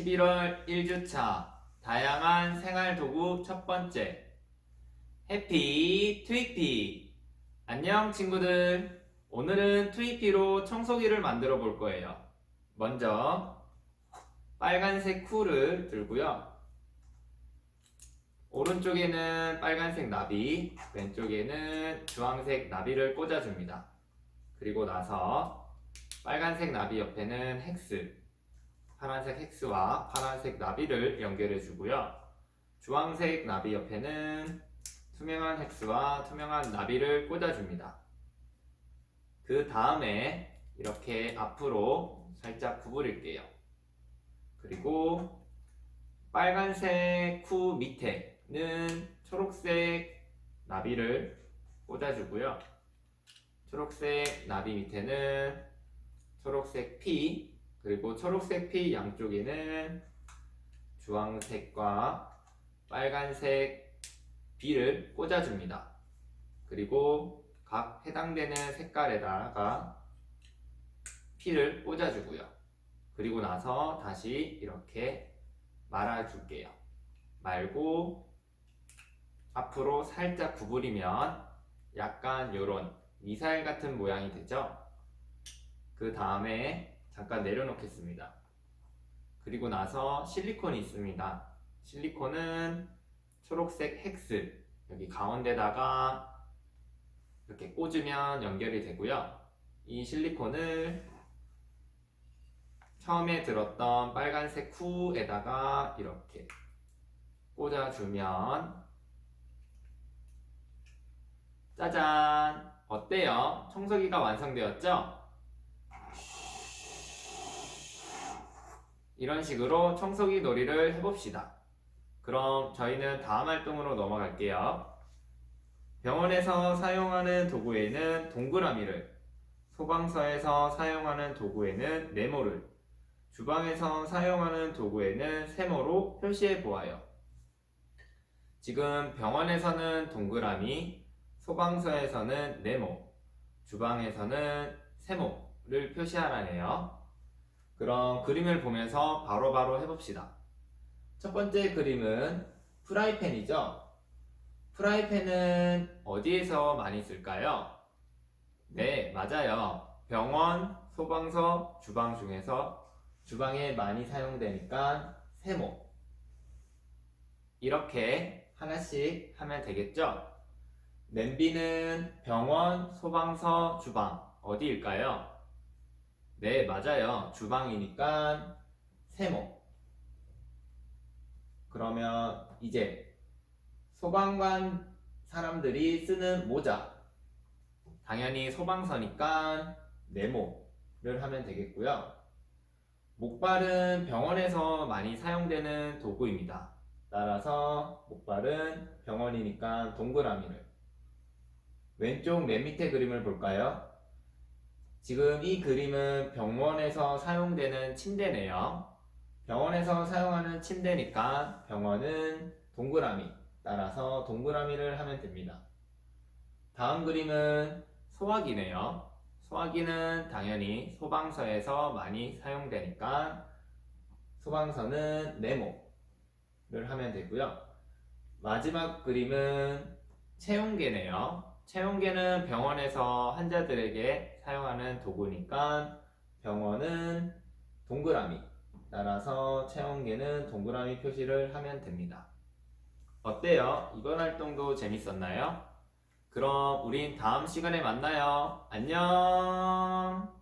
11월 1주차 다양한 생활 도구 첫 번째. 해피 트위피. 안녕 친구들. 오늘은 트위피로 청소기를 만들어 볼 거예요. 먼저 빨간색 쿨을 들고요. 오른쪽에는 빨간색 나비 왼쪽에는 주황색 나비를 꽂아줍니다. 그리고 나서 빨간색 나비 옆에는 헥스 파란색 헥스와 파란색 나비를 연결해 주고요. 주황색 나비 옆에는 투명한 헥스와 투명한 나비를 꽂아줍니다. 그 다음에 이렇게 앞으로 살짝 구부릴게요. 그리고 빨간색 쿠 밑에는 초록색 나비를 꽂아주고요. 초록색 나비 밑에는 초록색 피 그리고 초록색 피 양쪽에는 주황색과 빨간색 비를 꽂아줍니다. 그리고 각 해당되는 색깔에다가 피를 꽂아주고요. 그리고 나서 다시 이렇게 말아줄게요. 말고 앞으로 살짝 구부리면 약간 요런 미사일 같은 모양이 되죠? 그 다음에 잠깐 내려놓겠습니다. 그리고 나서 실리콘이 있습니다. 실리콘은 초록색 헥스 여기 가운데다가 이렇게 꽂으면 연결이 되고요. 이 실리콘을 처음에 들었던 빨간색 쿠에다가 이렇게 꽂아주면 짜잔! 어때요? 청소기가 완성되었죠? 이런 식으로 청소기 놀이를 해봅시다. 그럼 저희는 다음 활동으로 넘어갈게요. 병원에서 사용하는 도구에는 동그라미를, 소방서에서 사용하는 도구에는 네모를, 주방에서 사용하는 도구에는 세모로 표시해 보아요. 지금 병원에서는 동그라미, 소방서에서는 네모, 주방에서는 세모를 표시하라네요. 그럼 그림을 보면서 바로 바로 해봅시다. 첫 번째 그림은 프라이팬이죠? 프라이팬은 어디에서 많이 쓸까요? 네, 맞아요. 병원, 소방서, 주방 중에서 주방에 많이 사용되니까 세모. 이렇게 하나씩 하면 되겠죠? 냄비는 병원, 소방서, 주방 어디일까요? 네, 맞아요. 주방이니까 세모. 그러면 이제 소방관 사람들이 쓰는 모자. 당연히 소방서니까 네모를 하면 되겠고요. 목발은 병원에서 많이 사용되는 도구입니다. 따라서 목발은 병원이니까 동그라미를. 왼쪽 맨 밑에 그림을 볼까요? 지금 이 그림은 병원에서 사용되는 침대네요. 병원에서 사용하는 침대니까 병원은 동그라미, 따라서 동그라미를 하면 됩니다. 다음 그림은 소화기네요. 소화기는 당연히 소방서에서 많이 사용되니까 소방서는 네모를 하면 되고요. 마지막 그림은 체온계네요. 체온계는 병원에서 환자들에게 사용하는 도구니까 병원은 동그라미 따라서 체온계는 동그라미 표시를 하면 됩니다. 어때요? 이번 활동도 재밌었나요? 그럼 우린 다음 시간에 만나요. 안녕!